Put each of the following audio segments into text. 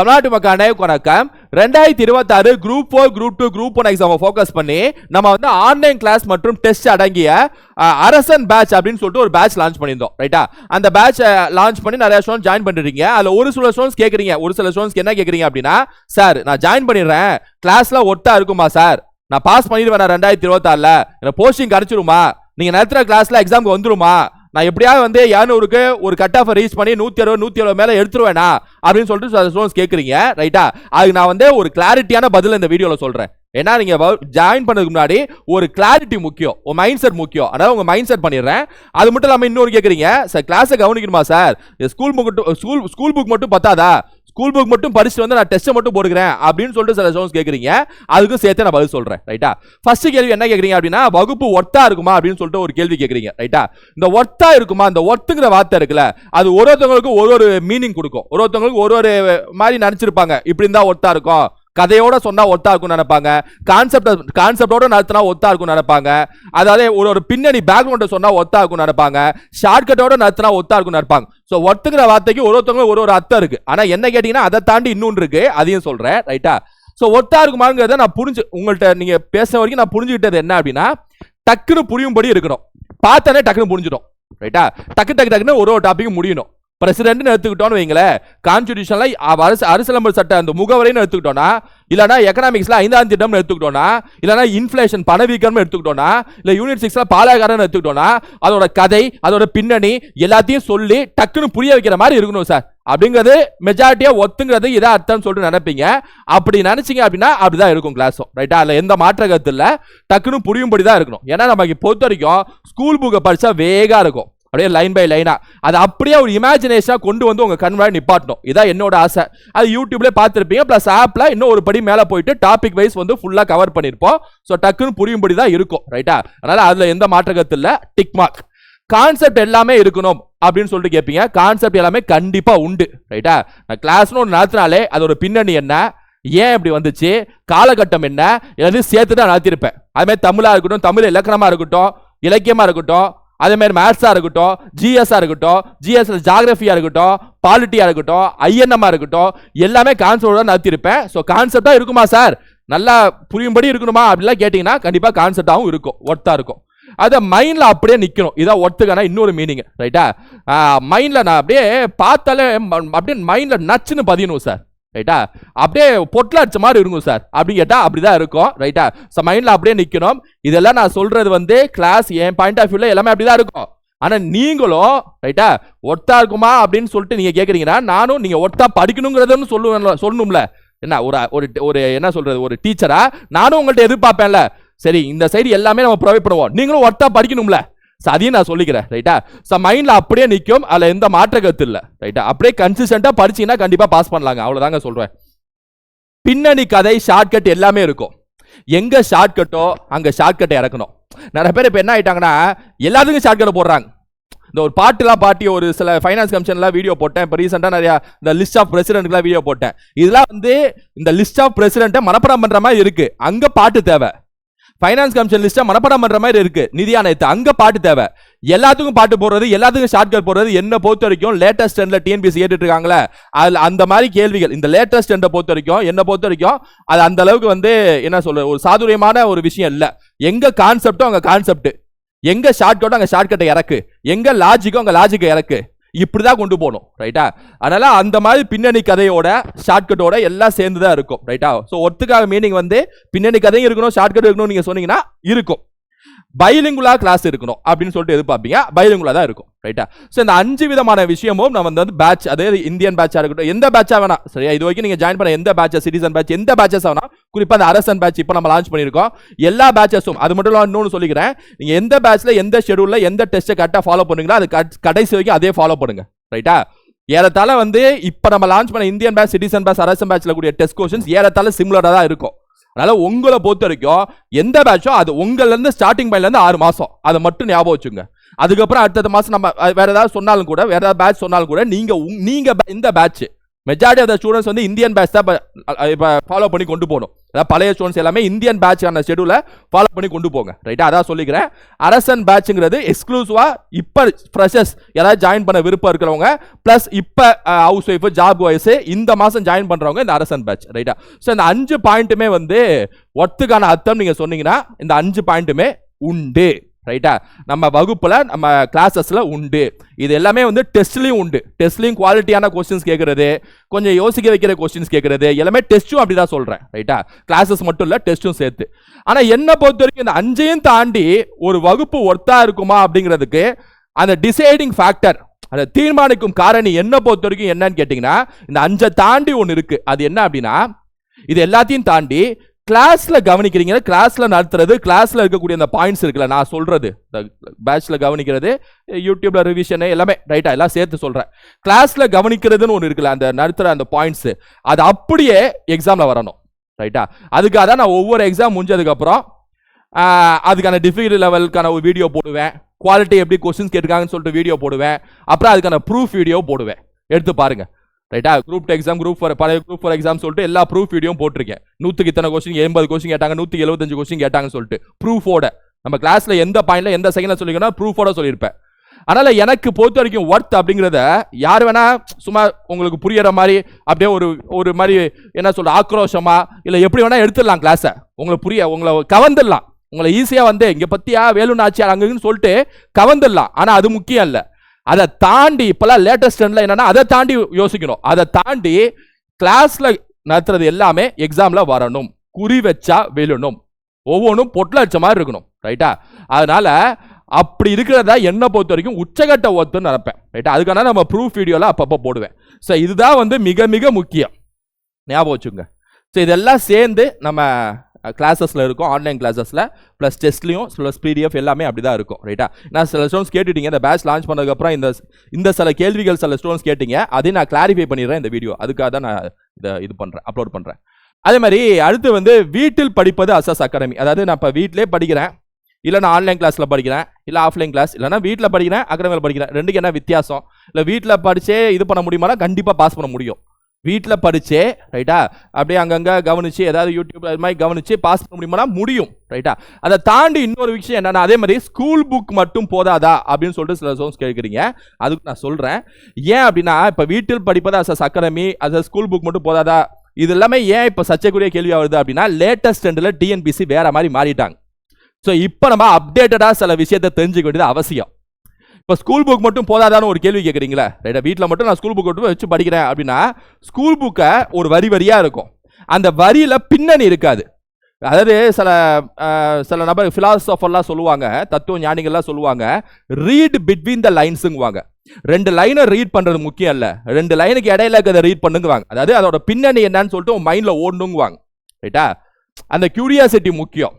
தமிழ்நாட்டு மக்கள் அனைவருக்கும் வணக்கம். ரெண்டாயிரத்தி இருபத்தாறு group four group two group one exam focus பண்ணி நம்ம வந்து ஆன்லைன் கிளாஸ் மற்றும் டெஸ்ட் அடங்கிய அரசன் பேட்ச் அப்படின்னு சொல்லிட்டு ஒரு பேட்ச் லான்ச் பண்ணியிருந்தோம். ரைட்டா அந்த பேட்ச் லான்ச் பண்ணி நிறைய ஸ்டூடெண்ட் ஜாயின் பண்ணிருக்கீங்க. அதில் ஒரு சில ஸ்டூடெண்ட்ஸ் கேட்குறீங்க ஒரு சில ஸ்டூடெண்ட்ஸ்க்கு என்ன கேட்குறீங்க அப்படின்னா சார் நான் ஜாயின் பண்ணிடுறேன். கிளாஸ்ல ஒட்டா இருக்குமா சார் நான் பாஸ் பண்ணிடுவேன் நான் ரெண்டாயிரத்தி இருபத்தாறுல. எனக்கு போஸ்டிங் கிடைச்சிருமா? நீங்க நடத்துற கிளாஸ்ல எக்ஸாம்க்கு வந்துருமா? நான் எப்படியாவது வந்து இரநூறுக்கு ஒரு கட் ஆஃப் ரீச் பண்ணி நூற்றி அறுபது நூற்றி அறுபது மேலே எடுத்துருவேனா? அப்படின்னு சொல்லிட்டு சில ஸ்டூடெண்ட்ஸ் கேட்குறீங்க ரைட்டா அதுக்கு நான் வந்து ஒரு கிளாரிட்டியான பதில் இந்த வீடியோவில் சொல்கிறேன் ஏன்னா நீங்கள் ஜாயின் பண்ணதுக்கு முன்னாடி ஒரு கிளாரிட்டி முக்கியம் ஒரு மைண்ட் செட் முக்கியம். அதாவது உங்கள் மைண்ட் செட் பண்ணிடுறேன். அது மட்டும் இல்லாமல் இன்னொரு கேட்குறீங்க சார் கிளாஸை கவனிக்கணுமா sir school book school school book மட்டும் பத்தாதா? ஸ்கூல் புக் மட்டும் படிச்சுட்டு வந்து நான் டெஸ்ட் மட்டும் போடுகிறேன் அப்படின்னு சொல்லிட்டு சில ஸ்டூடெண்ட்ஸ் கேட்குறீங்க அதுக்கும் சேர்த்து நான் பதில் சொல்றேன் ரைட்டா ஃபர்ஸ்ட் கேள்வி என்ன கேட்குறீங்க அப்படின்னா வகுப்பு ஒர்த்தா இருக்குமா அப்படின்னு சொல்லிட்டு ஒரு கேள்வி கேட்குறீங்க ரைட்டா இந்த ஒர்த்தா இருக்குமா இந்த ஒர்த்துங்கிற வார்த்தை இருக்குல்ல அது ஒரு ஒருத்தவங்களுக்கும் ஒரு ஒரு மீனிங் கொடுக்கும். ஒரு ஒருத்தவங்களுக்கு ஒரு ஒரு மாதிரி நினைச்சிருப்பாங்க இப்படி இருந்தா ஒர்த்தா இருக்கும். கதையோட சொன்னா ஒத்தா இருக்கும் நினைப்பாங்க. கான்செப்ட் கான்செப்டோட நடத்தினா ஒத்தா இருக்கும் நினைப்பாங்க. அதாவது ஒரு ஒரு பின்னணி பேக்ரவுண்ட் சொன்னா ஒத்தா இருக்கும் நினைப்பாங்க. ஷார்ட்கட்டோட நடத்தினா ஒத்தா இருக்கும் நினைப்பாங்க. ஸோ ஒத்துங்கிற வார்த்தைக்கு ஒரு ஒருத்தவங்க ஒரு ஒரு அர்த்தம் இருக்கு. ஆனா என்ன கேட்டீங்கன்னா அதை தாண்டி இன்னொன்று இருக்கு. அதையும் சொல்றேன். ரைட்டா ஸோ ஒத்தா இருக்குமாங்கிறத நான் புரிஞ்சு உங்கள்கிட்ட நீங்க பேச வரைக்கும் நான் புரிஞ்சுக்கிட்டது என்ன அப்படின்னா டக்குன்னு புரியும்படி இருக்கணும். பார்த்தானே டக்குன்னு புரிஞ்சிடும். ரைட்டா டக்கு டக்கு டக்குன்னு ஒரு ஒரு டாபிக் முடியணும். பிரசிடென்ட்னு எடுத்துக்கிட்டோம்னு வைங்களேன் கான்ஸ்டியூஷன்ல அரசு அரசியலமைப்பு சட்ட அந்த முகவரைன்னு எடுத்துக்கிட்டோம்னா இல்லைனா எக்கனாமிக்ஸ்ல ஐந்தாம் திட்டம்னு எடுத்துக்கிட்டோம்னா இல்லைனா இன்ஃபிளேஷன் பணவீக்கம்னு எடுத்துக்கிட்டோம்னா இல்லை யூனிட் சிக்ஸ்ல பாலாகாரன்னு எடுத்துக்கிட்டோம்னா அதோட கதை அதோட பின்னணி எல்லாத்தையும் சொல்லி டக்குன்னு புரிய வைக்கிற மாதிரி இருக்கணும் சார். அப்படிங்கிறது மெஜாரிட்டியா ஒத்துங்கிறது இதான் அர்த்தம்னு சொல்லிட்டு நினைப்பீங்க. அப்படி நினைச்சீங்க அப்படின்னா அப்படிதான் இருக்கும் கிளாஸும் ரைட்டா அதில் எந்த மாற்ற கருத்து இல்லை. டக்குன்னு புரியும்படி தான் இருக்கணும். ஏன்னா நமக்கு பொறுத்த வரைக்கும் ஸ்கூல் புக்கை படிச்சா வேகா இருக்கும். அப்படியே லைன் பை லைனா அது அப்படியே ஒரு இமேஜினேஷனாக கொண்டு வந்து உங்க கண் முன்னாடி நிப்பாட்டணும். இதான் என்னோட ஆசை. அது யூடியூப்லேயே பார்த்துருப்பீங்க. ப்ளஸ் ஆப்ல இன்னும் ஒரு படி மேலே போயிட்டு டாபிக் வைஸ் வந்து ஃபுல்லா கவர் பண்ணிருப்போம் ஸோ டக்குன்னு புரியும்படி தான் இருக்கும். ரைட்டா அதனால அதுல எந்த மாற்ற இல்லை. டிக் மார்க் கான்செப்ட் எல்லாமே இருக்கணும் அப்படின்னு சொல்லிட்டு கேட்பீங்க கான்செப்ட் எல்லாமே கண்டிப்பா உண்டு. ரைட்டா நான் கிளாஸ்னு ஒன்று நடத்தினாலே அதோட பின்னணி என்ன? ஏன் இப்படி வந்துச்சு? காலகட்டம் என்ன? எல்லாத்தையும் சேர்த்து தான் நடத்திருப்பேன் அதுமாதிரி தமிழா இருக்கட்டும் தமிழ் இலக்கணமா இருக்கட்டும் இலக்கியமா இருக்கட்டும் அதே மாதிரி இருக்கட்டும் ஜிஎஸ்ஆ இருக்கட்டும் ஜிஎஸ்ல ஜாகிரஃபியாக இருக்கட்டும் பாலிட்டியாக இருக்கட்டும் ஐஎன்எம்மாக இருக்கட்டும் எல்லாமே கான்செப்டோட நடத்திருப்பேன். ஸோ கான்செப்டாக இருக்குமா சார் நல்லா புரியும்படி இருக்கணுமா அப்படிலாம் கேட்டிங்கன்னா கண்டிப்பாக கான்செப்டாகவும் இருக்கும். ஒர்த்தாக இருக்கும். அதை மைண்டில் அப்படியே நிற்கணும் இதான் ஒர்த்துக்கான இன்னொரு மீனிங் ரைட்டா மைண்டில் நான் அப்படியே பார்த்தாலே அப்படியே மைண்டில் நச்சுன்னு பதியணும் சார் ரைட்டா அப்படியே பொட்டில் அடிச்ச மாதிரி இருக்கும் சார் அப்படி தான் இருக்கும். ரைட்டா ஸோ மைண்டில் அப்படியே நிற்கணும் இதெல்லாம் நான் சொல்கிறது வந்து கிளாஸ் என் பாயிண்ட் ஆஃப் வியூவில் எல்லாமே அப்படிதான் இருக்கும். ஆனால் நீங்களும் ரைட்டா ஒர்த்தா இருக்குமா அப்படின்னு சொல்லிட்டு நீங்கள் கேட்குறீங்கன்னா நானும் நீங்கள் ஒர்த்தா படிக்கணுங்கிறதுன்னு சொல்லுவேன் சொல்லணும்ல. என்ன ஒரு ஒரு ஒரு என்ன சொல்கிறது ஒரு டீச்சராக நானும் உங்கள்கிட்ட எதிர்பார்ப்பேன்ல. சரி இந்த சைடு எல்லாமே நம்ம ப்ரொவைட் பண்ணுவோம். நீங்களும் ஒர்த்தா படிக்கணும்ல. ஸோ அதையும் நான் சொல்லிக்கிறேன் ரைட்டா ஸோ மைண்டில் அப்படியே நிற்கும் அதில் எந்த மாற்ற கருத்து இல்லை ரைட்டா அப்படியே கன்சிஸ்டண்ட்டாக படிச்சீங்கன்னா கண்டிப்பாக பாஸ் பண்ணலாங்க. அவ்வளோதாங்க சொல்கிறேன் பின்னணி கதை ஷார்ட்கட் எல்லாமே இருக்கும். எங்கே ஷார்ட்கட்டோ அங்கே ஷார்ட்கட்டை இறக்கணும். நிறைய பேர் இப்போ என்ன ஆகிட்டாங்கன்னா எல்லாத்துக்கும் ஷார்ட்கட்டை போடுறாங்க. இந்த ஒரு பாட்டுலாம் பாட்டி ஒரு சில ஃபைனான்ஸ் கமிஷன்லாம் வீடியோ போட்டேன். இப்போ ரீசெண்டாக நிறையா இந்த லிஸ்ட் ஆஃப் பிரசிடென்ட்லாம் வீடியோ போட்டேன். இதெல்லாம் வந்து இந்த லிஸ்ட் ஆஃப் பிரசிடென்ட்டை மனப்படம் பண்ணுற மாதிரி இருக்குது அங்கே பாட்டு தேவை. ஃபைனான்ஸ் கமிஷன் லிஸ்ட்டை மனப்படம் பண்ணுற மாதிரி இருக்கு. நிதி ஆணையத்தை அங்கே பாட்டு தேவை. எல்லாத்துக்கும் பாட்டு போடுறது எல்லாத்துக்கும் ஷார்ட்கட் போடுறது என்ன பொறுத்த வரைக்கும் லேட்டஸ்ட் ட்ரெண்டில் டிஎன்பிசி கேட்டுட்டு இருக்காங்களே. அதில் அந்த மாதிரி கேள்விகள். இந்த லேட்டஸ்ட் ட்ரெண்டை பொறுத்த வரைக்கும் என்ன பொறுத்த வரைக்கும் அது அந்த அளவுக்கு வந்து என்ன சொல்ற ஒரு சாதுரியமான ஒரு விஷயம் இல்லை. எங்க கான்செப்டோ அங்கே கான்செப்ட் எங்க ஷார்ட்கட்டோ அங்கே ஷார்ட்கட்டை இறக்கு. எங்க லாஜிக்கோ அங்கே லாஜிக்கை இறக்கு. இப்படி தான் கொண்டு போகணும் ரைட்டா அதனால் அந்த மாதிரி பின்னணி கதையோட ஷார்ட்கட்டோட எல்லாம் சேர்ந்து தான் இருக்கும் ரைட்டா ஸோ ஒத்துக்காக மீனிங் வந்து பின்னணி கதையும் இருக்கணும் ஷார்ட்கட் இருக்கணும் நீங்கள் சொன்னீங்கன்னா இருக்கும். பைலிங்குலா கிளாஸ் இருக்கணும் அப்படின்னு சொல்லிட்டு எதிர்பார்ப்பீங்க. பைலிங்குலா தான் இருக்கும். ரைட்டா ஸோ இந்த அஞ்சு விதமான விஷயமும் நம்ம வந்து பேட்ச் அதாவது இந்தியன் பேட்சாக இருக்கட்டும் எந்த பேட்சாக வேணா சரியா? இது வரைக்கும் நீங்கள் ஜாயின் பண்ண எந்த பேட்சா சிட்டிசன் பேட்ச் எந்த பேட்சஸ் வேணா குறிப்பாக அந்த அரசன் பேட்ச் இப்போ நம்ம லான்ச் பண்ணியிருக்கோம். எல்லா பேட்சஸும் அது மட்டும் இல்லாமல் இன்னொன்று சொல்லிக்கிறேன். நீங்கள் எந்த பேட்ச்சில் எந்த ஷெடியூலில் எந்த டெஸ்ட்டை கரெக்டாக ஃபாலோ பண்ணுங்களோ அது கடைசி வரைக்கும் அதே ஃபாலோ பண்ணுங்க. ரைட்டா ஏறத்தாழ வந்து இப்போ நம்ம லான்ச் பண்ண இந்தியன் பேட்ச் சிட்டிசன் பேட்ச் அரசன் பேட்சில் கூடிய டெஸ்ட் கொஸ்டின்ஸ் ஏறத்தாழ சிமிலராக தான் இருக்கும். அதனால உங்களை பொறுத்த வரைக்கும் எந்த பேட்சோ அது உங்கள்லேருந்து ஸ்டார்டிங் பாயிண்ட்லேருந்து ஆறு மாதம் அதை மட்டும் ஞாபகம் வச்சுங்க அதுக்கப்புறம் அடுத்த மாதம் நம்ம வேறு வேற ஏதாவது சொன்னாலும் கூட வேற ஏதாவது பேட்ச் சொன்னாலும் கூட நீங்கள் உங்- நீங்கள் இந்த batch majority of the students வந்து இந்தியன் பேட்ச் தான் இப்போ ஃபாலோ பண்ணி கொண்டு போகணும். அதாவது பழைய ஸ்டூடெண்ட்ஸ் எல்லாமே இந்தியன் பேட்சான ஷெடியூலை ஃபாலோ பண்ணி கொண்டு போங்க. ரைட்டா அதான் சொல்லிக்கிறேன். அரசன் பேட்சுங்கிறது எக்ஸ்க்ளூசிவா இப்போ ஃப்ரெஷர்ஸ் யாராவது ஜாயின் பண்ண விருப்பம் இருக்கிறவங்க ப்ளஸ் இப்போ ஹவுஸ் ஒய்ஃபு ஜாப் வயசு இந்த மாதம் ஜாயின் பண்ணுறவங்க இந்த அரசன் பேட்ச் ரைட்டா ஸோ இந்த அஞ்சு பாயிண்ட்டுமே வந்து ஒத்துக்கான அர்த்தம் நீங்கள் சொன்னீங்கன்னா இந்த அஞ்சு பாயிண்ட்டுமே உண்டு. ரைட்டா நம்ம வகுப்பில் நம்ம கிளாஸஸில் உண்டு. இது எல்லாமே வந்து டெஸ்ட்லேயும் உண்டு. டெஸ்ட்லையும் குவாலிட்டியான கொஸ்டின்ஸ் கேட்குறது கொஞ்சம் யோசிக்க வைக்கிற கொஸ்டின்ஸ் கேட்குறது எல்லாமே டெஸ்ட்டும் அப்படி தான் சொல்கிறேன் ரைட்டா கிளாஸஸ் மட்டும் இல்லை டெஸ்ட்டும் சேர்த்து. ஆனால் என்னை பொறுத்த வரைக்கும் இந்த அஞ்சையும் தாண்டி ஒரு வகுப்பு ஒர்த்தாக இருக்குமா அப்படிங்கிறதுக்கு அந்த டிசைடிங் ஃபேக்டர் அதை தீர்மானிக்கும் காரணி என்ன பொறுத்த வரைக்கும் என்னன்னு கேட்டிங்கன்னா இந்த அஞ்சை தாண்டி ஒன்று இருக்குது அது என்ன அப்படின்னா இது எல்லாத்தையும் தாண்டி கிளாஸில் கவனிக்கிறீங்க கிளாஸில் நடத்துறது கிளாஸில் இருக்கக்கூடிய அந்த பாயிண்ட்ஸ் இருக்குல்ல நான் சொல்கிறது பேட்சில் கவனிக்கிறது யூடியூப்பில் ரிவிஷனு எல்லாமே ரைட்டாக எல்லாம் சேர்த்து சொல்கிறேன் கிளாஸில் கவனிக்கிறதுன்னு ஒன்று இருக்குல்ல அந்த நடத்துகிற அந்த பாயிண்ட்ஸு அது அப்படியே எக்ஸாமில் வரணும் ரைட்டா அதுக்காக தான் நான் ஒவ்வொரு எக்ஸாம் முடிஞ்சதுக்கப்புறம் அதுக்கான டிஃபிகல்டி லெவலுக்கான ஒரு வீடியோ போடுவேன். குவாலிட்டி எப்படி கொஸ்டின்ஸ் கேட்டிருக்காங்கன்னு சொல்லிட்டு வீடியோ போடுவேன். அப்புறம் அதுக்கான ப்ரூஃப் வீடியோ போடுவேன். எடுத்து பாருங்கள் ரைட்டா group two exam group four பழைய குரூப் ஃபார் எக்ஸாம் சொல்லிட்டு எல்லா ப்ரூஃப் வீடியோ போட்டிருக்கேன். நூற்றுக்கு இத்தனை கொஸ்டின் எண்பது கொஸ்டின் கேட்டாங்க நூற்றி எழுபத்தஞ்சு கொஸ்டின் கேட்டாங்கன்னு சொல்லிட்டு. ப்ரூஃபோட நம்ம கிளாஸ்ல எந்த பாயிண்ட்ல எந்த செகண்ட்ல சொல்லிக்கணும் ப்ரூஃபோட சொல்லியிருப்பேன். அதனால எனக்கு பொறுத்த வரைக்கும் ஒர்த் அப்படிங்கிறத யார் வேணா சும்மா உங்களுக்கு புரியற மாதிரி அப்படியே ஒரு ஒரு மாதிரி என்ன சொல்ற ஆக்ரோஷமா இல்லை எப்படி வேணா எடுத்துடலாம் கிளாஸை உங்களுக்கு புரிய உங்களை கவர்ந்துடலாம். உங்களை ஈஸியாக வந்து இங்கே பற்றியா வேலு நாச்சியார் அங்கன்னு சொல்லிட்டு கவர்ந்துடலாம். ஆனால் அது முக்கியம் இல்லை. அதை தாண்டி இப்போல்லாம் லேட்டஸ்ட் என்னன்னா அதை தாண்டி யோசிக்கணும். அதை தாண்டி கிளாஸில் நடத்துறது எல்லாமே எக்ஸாமில் வரணும். குறி வச்சா வெல்லணும் ஒவ்வொன்றும் பொட்டில் வச்ச மாதிரி இருக்கணும். ரைட்டா அதனால் அப்படி இருக்கிறதா என்னை பொறுத்த வரைக்கும் உச்சகட்ட ஒத்துன்னு நினைப்பேன் ரைட்டா அதுக்கான நம்ம ப்ரூஃப் வீடியோலாம் அப்பப்போ போடுவேன். ஸோ இதுதான் வந்து மிக மிக முக்கியம். ஞாபகம் வச்சுங்க ஸோ இதெல்லாம் சேர்ந்து நம்ம கிளாஸஸில் இருக்கும் ஆன்லைன் கிளாஸஸில் ப்ளஸ் டெஸ்ட்லையும் ப்ளஸ் பிடிஎஃப் எல்லாமே அப்படி தான் இருக்கும் ரைட்டா நான் சில ஸ்டோன்ஸ் கேட்டுட்டீங்க இந்த பேட்ச் லான்ச் பண்ணதுக்கப்புறம் இந்த இந்த சில கேள்விகள் சில ஸ்டோன்ஸ் கேட்டீங்க அதையும் நான் கிளாரிஃபை பண்ணிடுறேன் இந்த வீடியோ அதுக்காக தான் நான் இதை இது பண்ணுறேன் அப்லோட் பண்ணுறேன் அதே மாதிரி அடுத்து வந்து வீட்டில் படிப்பது அசஸ் அகாடமி அதாவது நான் இப்போ வீட்டிலே படிக்கிறேன் இல்லை நான் ஆன்லைன் கிளாஸில் படிக்கிறேன் இல்லை ஆஃப்லைன் கிளாஸ் இல்லைனா வீட்டில் படிக்கிறேன் அகாடமியில் படிக்கிறேன். ரெண்டுக்கு என்ன வித்தியாசம்? இல்லை வீட்டில் படித்தே இது பண்ண முடியுமானா கண்டிப்பாக பாஸ் பண்ண முடியும். வீட்டில் படித்தே ரைட்டா அப்படியே அங்கங்கே கவனிச்சு ஏதாவது யூடியூப் அது மாதிரி கவனித்து பாஸ் பண்ண முடியுமானா முடியும் ரைட்டா அதை தாண்டி இன்னொரு விஷயம் என்னன்னா அதே மாதிரி ஸ்கூல் புக் மட்டும் போதாதா? அப்படின்னு சொல்லிட்டு சில சோன்ஸ் கேட்குறீங்க. அதுக்கு நான் சொல்கிறேன் ஏன் அப்படின்னா இப்போ வீட்டில் படிப்பது as academy as school book மட்டும் போதாதா? இது எல்லாமே ஏன் இப்போ சர்ச்சைக்குரிய கேள்வியாக வருது அப்படின்னா லேட்டஸ்ட் ட்ரெண்டில் டிஎன்பிசி வேற மாதிரி மாறிட்டாங்க. ஸோ இப்போ நம்ம அப்டேட்டடாக சில விஷயத்தை தெரிஞ்சுக்க வேண்டியது அவசியம். இப்போ ஸ்கூல் புக் மட்டும் போதாதான்னு ஒரு கேள்வி கேட்குறீங்களா ரைட்டா வீட்டில் மட்டும் நான் ஸ்கூல் புக் மட்டும் வச்சு படிக்கிறேன் அப்படின்னா ஸ்கூல் புக்கை ஒரு வரி வரியாக இருக்கும். அந்த வரியில் பின்னணி இருக்காது. அதாவது சில சில நபர் ஃபிலாசபர்லாம் சொல்லுவாங்க தத்துவ ஞானிகள்லாம் சொல்லுவாங்க ரீட் பிட்வீன் த லைன்ஸுங்குவாங்க ரெண்டு லைனை ரீட் பண்ணுறது முக்கியம் இல்லை. ரெண்டு லைனுக்கு இடையில இருக்கிறத ரீட் பண்ணுங்குவாங்க. அதாவது அதோட பின்னணி என்னன்னு சொல்லிட்டு உன் மைண்டில் ஓடணுங்குவாங்க. ரைட்டா? அந்த கியூரியாசிட்டி முக்கியம்.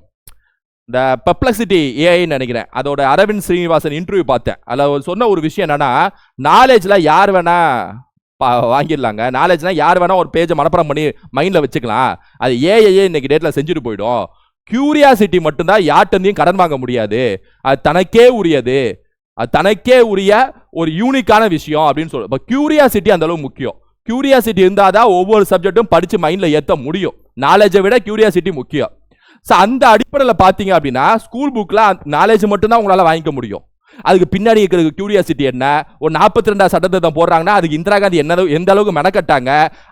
இந்த பெப்ளக்சிட்டி ஏஐன்னு நினைக்கிறேன். அதோட அரவிந்த் ஸ்ரீனிவாசன் இன்டர்வியூ பார்த்தேன். அதில் அவர் சொன்ன ஒரு விஷயம் என்னன்னா நாலேஜில் யார் வேணா பா- வாங்கிடலாங்க. நாலேஜ்னா யார் வேணா ஒரு பேஜை மனப்படம் பண்ணி மைண்டில் வச்சுக்கலாம். அது ஏஐஏ இன்னைக்கு டேட்டில் செஞ்சுட்டு போயிடும். கியூரியாசிட்டி மட்டும்தான் யார்கிட்டயும் கடன் வாங்க முடியாது. அது தனக்கே உரியது. அது தனக்கே உரிய ஒரு யூனிக்கான விஷயம் அப்படின்னு சொல்லுவோம் இப்போ கியூரியாசிட்டி அந்த அளவு முக்கியம். கியூரியாசிட்டி இருந்தால் தான் ஒவ்வொரு சப்ஜெக்ட்டும் படித்து மைண்டில் ஏற்ற முடியும். நாலேஜை விட கியூரியாசிட்டி முக்கியம். ஸோ அந்த அடிப்படையில் பார்த்தீங்க அப்படின்னா ஸ்கூல் புக்கில் நாலேஜ் மட்டும்தான் உங்களால் வாங்கிக்க முடியும். அதுக்கு பின்னாடி இருக்கிற கியூரியாசிட்டி என்ன? ஒரு நாற்பத்தி ரெண்டாவது சட்டத்தை போடுறாங்கன்னா அதுக்கு இந்திரா காந்தி என்ன எந்த அளவுக்கு மெனக்கட்டாங்க?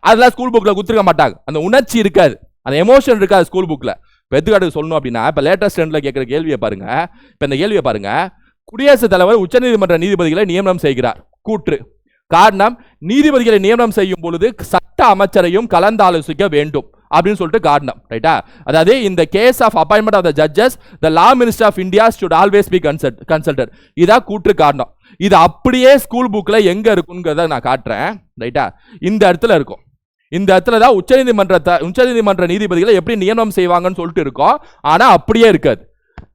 அதெல்லாம் ஸ்கூல் புக்கில் கொடுத்துருக்க மாட்டாங்க. அந்த உணர்ச்சி இருக்காது. அந்த எமோஷன் இருக்காது ஸ்கூல் புக்கில் இப்போ எடுத்துக்காட்டுக்கு சொல்லணும் அப்படின்னா இப்போ லேட்டஸ்ட் ட்ரெண்டில் கேட்குற கேள்வியை பாருங்க. இப்போ இந்த கேள்வியை பாருங்க. குடியரசுத் தலைவர் உச்சநீதிமன்ற நீதிபதிகளை நியமனம் செய்கிறார். கூற்று. காரணம் நீதிபதிகளை நியமனம் செய்யும் பொழுது சட்ட அமைச்சரையும் கலந்தாலோசிக்க வேண்டும். அப்படின்னு சொல்லிட்டு காரணம் ரைட்டா அதாவது இந்த case of appointment of the judges the law minister of India should always be consult consulted இதான் கூற்று காரணம் இது அப்படியே ஸ்கூல் புக்கில் எங்கே இருக்குங்கிறத நான் காட்டுறேன் ரைட்டா இந்த இடத்துல இருக்கும். இந்த இடத்துல தான் உச்சநீதிமன்றத்தை உச்சநீதிமன்ற நீதிபதிகளை எப்படி நியமனம் செய்வாங்கன்னு சொல்லிட்டு இருக்கோம். ஆனால் அப்படியே இருக்காது.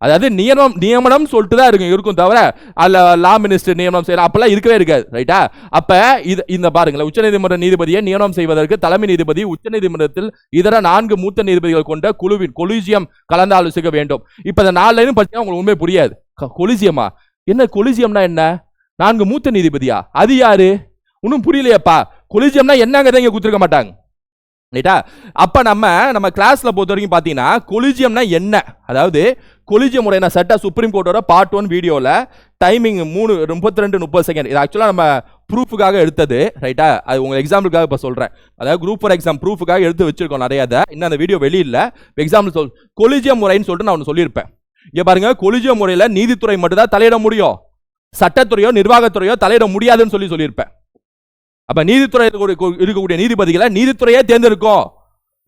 அதாவது நியமனம் நியமனம் சொல்லிட்டு தான் இருக்கும் இருக்கும் தவிர அதில் லா மினிஸ்டர் நியமனம் செய்யலாம் அப்பெல்லாம் இருக்கவே இருக்காது ரைட்டா அப்போ இது இந்த பாருங்களேன் உச்சநீதிமன்ற நீதிபதியை நியமனம் செய்வதற்கு தலைமை நீதிபதி உச்சநீதிமன்றத்தில் இதர நான்கு மூத்த நீதிபதிகள் கொண்ட குழுவின் கொலிஜியம் கலந்து ஆலோசிக்க வேண்டும். இப்போ இந்த நாலு லைனும் படிச்சா உங்களுக்கு உண்மை புரியாது. கொலிஜியமா என்ன கொலிஜியம்னா என்ன? நான்கு மூத்த நீதிபதியா? அது யாரு? ஒன்றும் புரியலையாப்பா. கொலிஜியம்னா என்னங்கிறத இங்கே கொடுத்துருக்க மாட்டாங்க. ரைட்டா அப்போ நம்ம நம்ம கிளாஸில் பொறுத்த வரைக்கும் பார்த்தீங்கன்னா கொலிஜியம்னா என்ன? அதாவது கொலிஜியம் உடைய சட்ட சுப்ரீம் கோர்ட்டோட பார்ட் ஒன் வீடியோவில் டைமிங் மூணு முப்பத்தி ரெண்டு முப்பது செகண்ட் இது ஆக்சுவலாக நம்ம ப்ரூஃபுக்காக எடுத்தது. ரைட்டா அது உங்கள் எக்ஸாம்பிளுக்காக இப்போ சொல்கிறேன் அதாவது குரூப் ஃபார் எக்ஸாம் ப்ரூஃபுக்காக எடுத்து வச்சிருக்கோம் நிறைய அதை இன்னும் அந்த வீடியோ வெளியில் எக்ஸாம்பிள் சொல் கொலிஜியம் முறைன்னு சொல்லிட்டு நான் ஒன்று சொல்லியிருப்பேன். இங்கே பாருங்க கொலிஜியம் முறையில் நீதித்துறை மட்டும்தான் தலையிட முடியும். சட்டத்துறையோ நிர்வாகத்துறையோ தலையிட முடியாதுன்னு சொல்லி சொல்லியிருப்பேன். அப்ப நீதித்துறை இருக்கக்கூடிய நீதிபதிகளை நீதித்துறையே தேர்ந்தெடுக்கும்.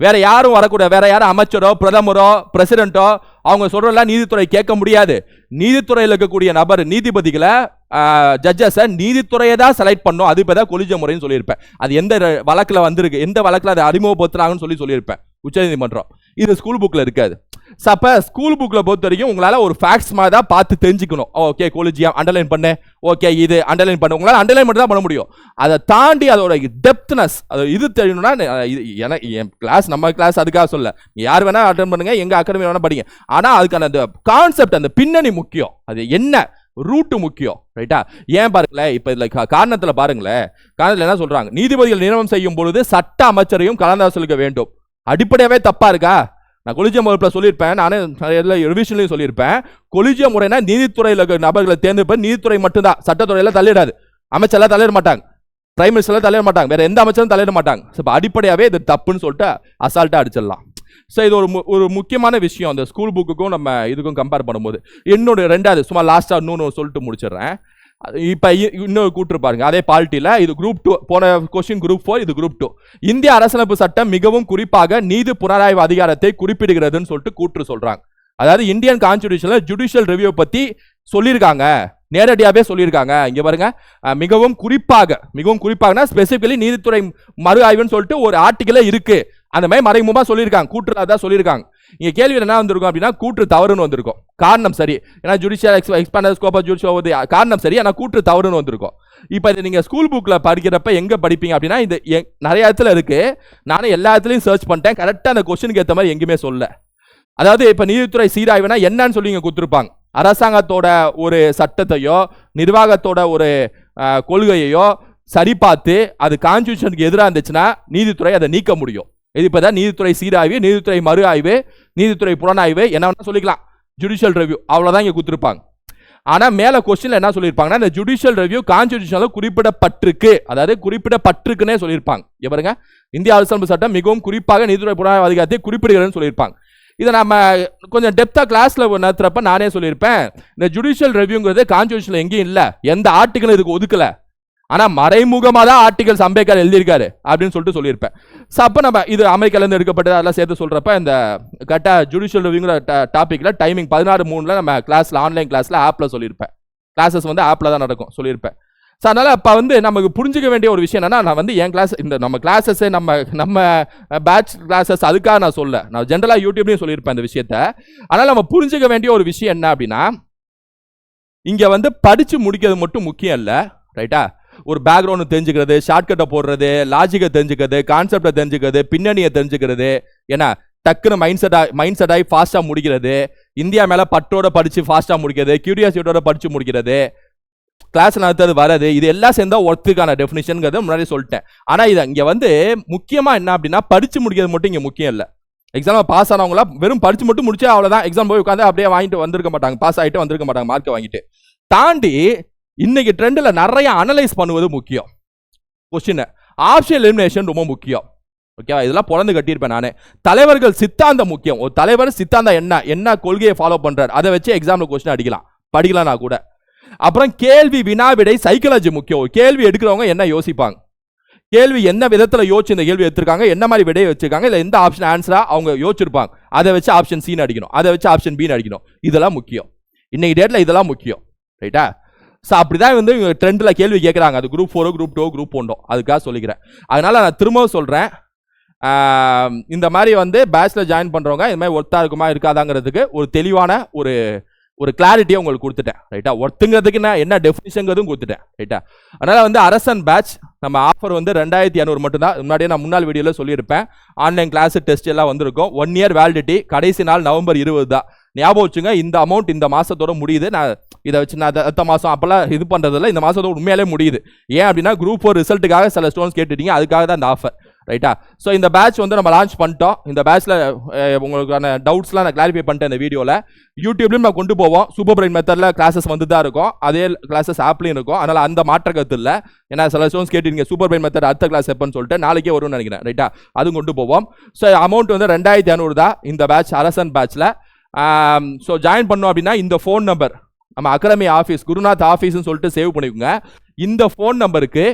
வேற யாரும் வரக்கூடாது. வேற யாரும் அமைச்சரோ பிரதமரோ பிரசிடென்ட்டோ அவங்க சொல்றதெல்லாம் நீதித்துறை கேட்க முடியாது. நீதித்துறையில் இருக்கக்கூடிய நபர் நீதிபதிகளை ஜட்ஜஸை நீதித்துறையை தான் செலக்ட் பண்ணும். அது இப்போ தான் கொலிஜ முறைன்னு சொல்லியிருப்பேன். அது எந்த வழக்கில் வந்திருக்கு எந்த வழக்கில் அதை அறிமுகப்படுத்துறாங்கன்னு சொல்லி சொல்லியிருப்பேன். உச்சநீதிமன்றம். இது ஸ்கூல் புக்கில் இருக்காது. ஸோ அப்போ ஸ்கூல் புக்கில் பொறுத்த வரைக்கும் உங்களால் ஒரு ஃபேக்ட்ஸ் மாதிரி தான் பார்த்து தெரிஞ்சுக்கணும். ஓகே கொலிஜியம் அண்டர்லைன் பண்ணு. ஓகே இது அண்டர்லைன் பண்ணு. உங்களால் அண்டர்லைன் மட்டும் தான் பண்ண முடியும். அதை தாண்டி அதோட டெப்த்னஸ் அது இது தெரியணும்னா இது எனக்கு என் கிளாஸ் நம்ம கிளாஸ் அதுக்காக சொல்ல யார் வேணால் அட்டன் பண்ணுங்கள் எங்கள் அகாடமி வேணால் படிங்க. ஆனால் அதுக்கான அந்த கான்செப்ட் அந்த பின்னணி முக்கியம். அது என்ன? ரூட்டு முக்கியம். ரைட்டா ஏன் பாருங்களேன் இப்போ இதில் காரணத்தில் பாருங்களேன். காரணத்தில் என்ன சொல்கிறாங்க நீதிபதிகள் நியமனம் செய்யும் பொழுது சட்ட அமைச்சரையும் கலந்தாசலுக்க வேண்டும். அடிப்படையாகவே தப்பாக இருக்கா? நான் கொலிஜியம் வகுப்புல சொல்லியிருப்பேன். நானே ரிவிஷன்லையும் சொல்லியிருப்பேன். கொலிஜியம் முறைனா நீதித்துறையில் இருக்கிற நபர்களை தேர்ந்தெடுப்பது நீதித்துறை மட்டும்தான். சட்டத்துறையில் தலையிடாது அமைச்சர்லாம் தலையிட மாட்டாங்க. பிரைம் மினிஸ்டர்லாம் தலையிட மாட்டாங்க. வேறு எந்த அமைச்சரும் தலையிட மாட்டாங்க. ஸோ இப்போ இது தப்புன்னு சொல்லிட்டு அசால்ட்டாக அடிச்சிடலாம். ஸோ இது ஒரு மு- ஒரு முக்கியமான விஷயம். அந்த ஸ்கூல் புக்குக்கும் நம்ம இதுக்கும் கம்பேர் பண்ணும்போது. இன்னொரு ரெண்டாவது சும்மா லாஸ்ட்டாக இன்னொன்று சொல்லிட்டு முடிச்சிடுறேன். இப்போ இ- இன்னொரு கூற்று பாருங்க. அதே பால்ட்டியில் இது குரூப் டூ போன கொஸ்டின் குரூப் ஃபோர் இது குரூப் டூ இந்திய அரசமைப்பு சட்டம் மிகவும் குறிப்பாக நீதி புனராய்வு அதிகாரத்தை குறிப்பிடுகிறதுன்னு சொல்லிட்டு கூற்று சொல்கிறாங்க அதாவது இந்தியன் கான்ஸ்டியூஷனில் ஜுடிஷியல் ரிவ்யூ பற்றி சொல்லியிருக்காங்க. நேரடியாகவே சொல்லியிருக்காங்க. இங்கே பாருங்க. மிகவும் குறிப்பாக மிகவும் குறிப்பாகனா ஸ்பெசிஃபிக்கலி நீதித்துறை மறு ஆய்வுன்னு சொல்லிட்டு ஒரு ஆர்டிக்கலே இருக்குது அந்த மாதிரி மறைமுகமாக சொல்லியிருக்காங்க. கூற்றுதான் சொல்லியிருக்காங்க. இங்கே கேள்வி என்ன வந்திருக்கும் அப்படின்னா கூற்று தவறுன்னு வந்திருக்கும். காரணம் சரி. ஏன்னா ஜுடிஷியல் எக்ஸ்பாண்டர் ஸ்கோப் ஜுடிஷியல் காரணம் சரி ஆனால் கூற்று தவறுன்னு வந்திருக்கும். இப்போ இது நீங்கள் ஸ்கூல் புக்கில் படிக்கிறப்ப எங்கே படிப்பீங்க அப்படின்னா இது எங் நிறைய இடத்துல இருக்குது நானும் எல்லா இடத்துலையும் சர்ச் பண்ணிட்டேன். கரெக்டாக அந்த கொஸ்டினுக்கு ஏற்ற மாதிரி எங்கேயுமே சொல்ல. அதாவது இப்போ நீதித்துறை சீராய்வுனா என்னன்னு சொல்லி இங்கே கொடுத்துருப்பாங்க. அரசாங்கத்தோட ஒரு சட்டத்தையோ நிர்வாகத்தோட ஒரு கொள்கையோ கொள்கையையோ சரி பார்த்து அது கான்ஸ்டியூஷனுக்கு எதிராக இருந்துச்சுன்னா நீதித்துறை அதை நீக்க முடியும். இது இப்போ தான் நீதித்துறை சீராய்வு நீதித்துறை மறு ஆய்வு நீதித்துறை புலனாய்வு என்ன வேணால் சொல்லிக்கலாம். ஜுடிஷியல் ரிவ்யூ அவ்வளோதான் இங்கே கொடுத்துருப்பாங்க. ஆனால் மேலே கொஸ்டினில் என்ன சொல்லியிருப்பாங்கன்னா இந்த ஜுடிஷியல் ரிவ்யூ கான்ஸ்டியூஷனில் குறிப்பிடப்பட்டிருக்கு. அதாவது குறிப்பிடப்பட்டிருக்குன்னே சொல்லியிருப்பாங்க. இங்க பாருங்க. இந்திய அரசமைப்பு சட்டம் மிகவும் குறிப்பாக நீதித்துறை புலனாய்வு அதிகாரத்தை குறிப்பிடுகிறேன்னு சொல்லியிருப்பாங்க. இதை நம்ம கொஞ்சம் டெப்தாக கிளாஸில் நடத்துகிறப்ப நானே சொல்லியிருப்பேன். இந்த ஜுடிஷியல் ரிவ்யூங்கிறது கான்ஸ்டியூஷனில் எங்கேயும் இல்லை. எந்த ஆர்டிக்கலும் இதுக்கு ஒதுக்கலை. ஆனால் மறைமுகமாக தான் ஆர்டிகல்ஸ் அம்பேத்கர் எழுதியிருக்காரு அப்படின்னு சொல்லிட்டு சொல்லியிருப்பேன். ஸோ அப்போ நம்ம இது அமெரிக்காலேருந்து எடுக்கப்பட்டது அதெல்லாம் சேர்த்து சொல்கிறப்ப இந்த கரெக்டாக ஜுடிஷியல் ரிவ்யூங்கிற டாப்பிக்கில் டைமிங் பதினாறு மூணில் நம்ம கிளாஸில் ஆன்லைன் கிளாஸில் ஆப்பில் சொல்லியிருப்பேன். கிளாஸஸ் வந்து ஆப்பில் தான் நடக்கும் சொல்லியிருப்பேன். ஸோ அதனால் அப்போ வந்து நமக்கு புரிஞ்சிக்க வேண்டிய ஒரு விஷயம் என்னன்னா நான் வந்து என் கிளாஸ் இந்த நம்ம கிளாஸஸ் நம்ம நம்ம பேட்ச் கிளாஸஸ் அதுக்காக நான் சொல்ல நான் ஜென்ரலாக யூடியூப்லேயும் சொல்லியிருப்பேன் இந்த விஷயத்த. அதனால் நம்ம புரிஞ்சுக்க வேண்டிய ஒரு விஷயம் என்ன அப்படின்னா இங்கே வந்து படித்து முடிக்கிறது மட்டும் முக்கியம் இல்லை ரைட்டா ஒரு பேக்ரவுண்ட் தெரிஞ்சுக்கிறது ஷார்ட்கட்டை போடுறது லாஜிக்கை தெரிஞ்சுக்கிறது கான்செப்டை தெரிஞ்சுக்கிறது பின்னணியை தெரிஞ்சுக்கிறது. ஏன்னா டக்குன்னு மைண்ட் செட் ஆகி மைண்ட் செட் ஆகி ஃபாஸ்ட்டாக முடிக்கிறது. இந்தியா மேலே பட்டோட படித்து ஃபாஸ்ட்டாக முடிக்கிறது கியூரியாசிட்டியோட படித்து முடிக்கிறது. கிளாஸ் நடத்துறது வராது இது எல்லாம் சேர்ந்தா ஒர்த்துக்கான டெஃபினிஷனுங்கிறத முன்னாடி சொல்லிட்டேன். ஆனால் இது இங்கே வந்து முக்கியமாக என்ன அப்படின்னா படித்து முடிக்கிறது மட்டும் இங்கே முக்கியம் இல்லை. எக்ஸாம் பாஸ் ஆனவங்களாம் வெறும் படித்து மட்டும் முடிச்சா அவ்வளோதான் எக்ஸாம் போய் உட்காந்து அப்படியே வாங்கிட்டு வந்திருக்க மாட்டாங்க பாஸ் ஆகிட்டு வந்திருக்க மாட்டாங்க மார்க்கை வாங்கிட்டு. தாண்டி இன்னைக்கு ட்ரெண்டில் நிறைய அனலைஸ் பண்ணுவது முக்கியம். கொஸ்டின் ஆப்ஷன் எலிமினேஷன் ரொம்ப முக்கியம். ஓகேவா இதெல்லாம் பிறந்து கட்டியிருப்பேன் நானே. தலைவர்கள் சித்தாந்தம் முக்கியம். ஒரு தலைவர் சித்தாந்தம் என்ன? என்ன கொள்கையை ஃபாலோ பண்ணுறாரு அதை வச்சு எக்ஸாமில் கொஸ்டின் அடிக்கலாம். படிக்கலாம் நான் கூட. அப்புறம் கேள்வி வினா விடை சைக்காலஜி முக்கியம். கேள்வி எடுக்கிறவங்க என்ன யோசிப்பாங்க? கேள்வி என்ன விதத்தில் யோசிச்சு இந்த கேள்வி எடுத்திருக்காங்க? என்ன மாதிரி விடையை வச்சிருக்காங்க? இல்லை எந்த ஆப்ஷன் ஆன்சராக அவங்க யோசிச்சிருப்பாங்க. அதை வச்சு ஆப்ஷன் சின்னு அடிக்கணும். அதை வச்சு ஆப்ஷன் பின்னு அடிக்கணும். இதெல்லாம் முக்கியம். இன்னைக்கு டேட்டில் இதெல்லாம் முக்கியம். ரைட்டா ஸோ அப்படி தான் வந்து ட்ரெண்டில் கேள்வி கேட்குறாங்க அது குரூப் ஃபோரோ குரூப் டூ குரூப் ஒன்றோ அதுக்காக சொல்லிக்கிறேன். அதனால் நான் திரும்பவும் சொல்கிறேன் இந்த மாதிரி வந்து பேட்சில் ஜாயின் பண்ணுறவங்க இது மாதிரி ஒர்த்தாக இருக்குமா இருக்காதாங்கிறதுக்கு ஒரு தெளிவான ஒரு ஒரு கிளாரிட்டியை உங்களுக்கு கொடுத்துட்டேன். ரைட்டா ஒர்த்துங்கிறதுக்கு நான் என்ன டெஃபினிஷங்கிறதும் கொடுத்துட்டேன். ரைட்டா அதனால் வந்து அரசன் பேட்ச் நம்ம ஆஃபர் வந்து ரெண்டாயிரத்தி இரநூறு மட்டும்தான். முன்னாடியே நான் முன்னாள் வீடியோவில் சொல்லியிருப்பேன். ஆன்லைன் கிளாஸ் டெஸ்ட் எல்லாம் வந்திருக்கும். ஒன் இயர் வேலிடிட்டி கடைசி நாள் நவம்பர் இருபது தான் ஞாபகம் வச்சுங்க இந்த அமௌண்ட் இந்த மாதத்தோட முடியுது. நான் இதை வச்சு நான் அடுத்த மாதம் அப்போல்லாம் இது பண்ணுறதில்ல இந்த மாதத்தோட உண்மையாலே முடியுது. ஏன் அப்படின்னா குரூப் ஃபோர் ரிசல்ட்டுக்காக சில ஸ்டோன்ஸ் கேட்டுட்டீங்க. அதுக்காக தான் இந்த ஆஃபர் ரைட்டா ஸோ இந்த பேட்ச் வந்து நம்ம லான்ச் பண்ணிட்டோம். இந்த பேட்ச்சில் உங்களுக்கான டவுட்ஸ்லாம் நான் கிளாரிஃபை பண்ணிட்டேன் இந்த வீடியோவில் யூடியூப்லையும் நான் கொண்டு போவோம். சூப்பர் பிரைன் மெத்தடில் கிளாஸஸ் வந்து தான் இருக்கும். அதே கிளாஸஸ் ஆப்லையும் இருக்கும். அதனால் அந்த மாற்ற கருத்து இல்லை. ஏன்னா சில ஸ்டோன்ஸ் கேட்டிருங்க சூப்பர் பிரைன் மெத்தட் அடுத்த கிளாஸ் எப்போன்னு சொல்லிட்டு நாளைக்கே வரும்னு நினைக்கிறேன். ரைட்டா அதுவும் கொண்டு போவோம். ஸோ அமௌண்ட் வந்து ரெண்டாயிரத்தி இரநூறு தான். இந்த பேட்ச் அரசன் பேட்ச்சில் ஸோ ஜாயின் பண்ணோம் அப்படின்னா இந்த ஃபோன் நம்பர் நம்ம அகாடமி ஆஃபீஸ் குருநாத் ஆஃபீஸ்னு சொல்லிட்டு சேவ் பண்ணிக்கோங்க. இந்த ஃபோன் நம்பருக்கு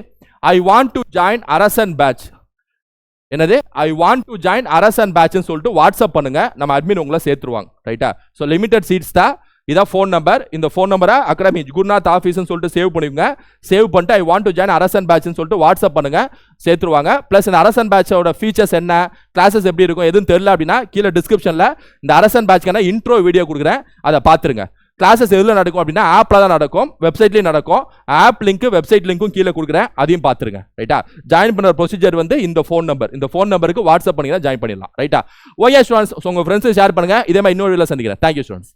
I want to join Arasan batch என்னது? ஐ வாண்ட் டு ஜாயின் அரசன் பேட்ச்னு சொல்லிட்டு வாட்ஸ்அப் பண்ணுங்க. நம்ம அட்மின் உங்களை சேர்த்துருவாங்க. ரைட்டா ஸோ லிமிடெட் சீட்ஸ் தான். இதான் ஃபோன் நம்பர் இந்த ஃபோன் நம்பரை அகாடமி குருநாத் ஆஃபீஸ்னு சொல்லிட்டு சேவ் பண்ணிக்கோங்க. சேவ் பண்ணிட்டு ஐ வாண்ட் டு ஜாயின் அரசன் பேட்ச்னு சொல்லிட்டு வாட்ஸ்அப் பண்ணுங்க. சேர்த்துருவாங்க. ப்ளஸ் இந்த அரசன் பேட்சோட ஃபீச்சர்ஸ் என்ன? கிளாஸஸ் எப்படி இருக்கும்? எதுவும் தெரியல அப்படின்னா கீழே டிஸ்கிரிப்ஷனில் இந்த அரசன் பேட்ச்க்கான இன்ட்ரோ வீடியோ கொடுக்குறேன். அதை பார்த்துருங்க. கிளாஸஸ் எதில் நடக்கும் அப்படின்னா ஆப்பில் தான் நடக்கும். வெப்சைட்லேயும் நடக்கும். ஆப் லிங்க் வெப்சைட் லிங்க்கும் கீழே கொடுக்குறேன். அதையும் பார்த்துருங்க. ரைட்டா ஜாயின் பண்ணுற ப்ரொசீஜர் வந்து இந்த ஃபோன் நம்பர் இந்த ஃபோன் நம்பருக்கு வாட்ஸ்அப் பண்ணிங்கன்னா ஜாயின் பண்ணிடலாம். ரைட்டா ஓகே ஸ்டூடெண்ட்ஸ் உங்கள் ஃப்ரெண்ட்ஸு ஷேர் பண்ணுங்க. இதே மாதிரி இன்னொரு வீடியோவில் சந்திக்கிறேன். Thank you students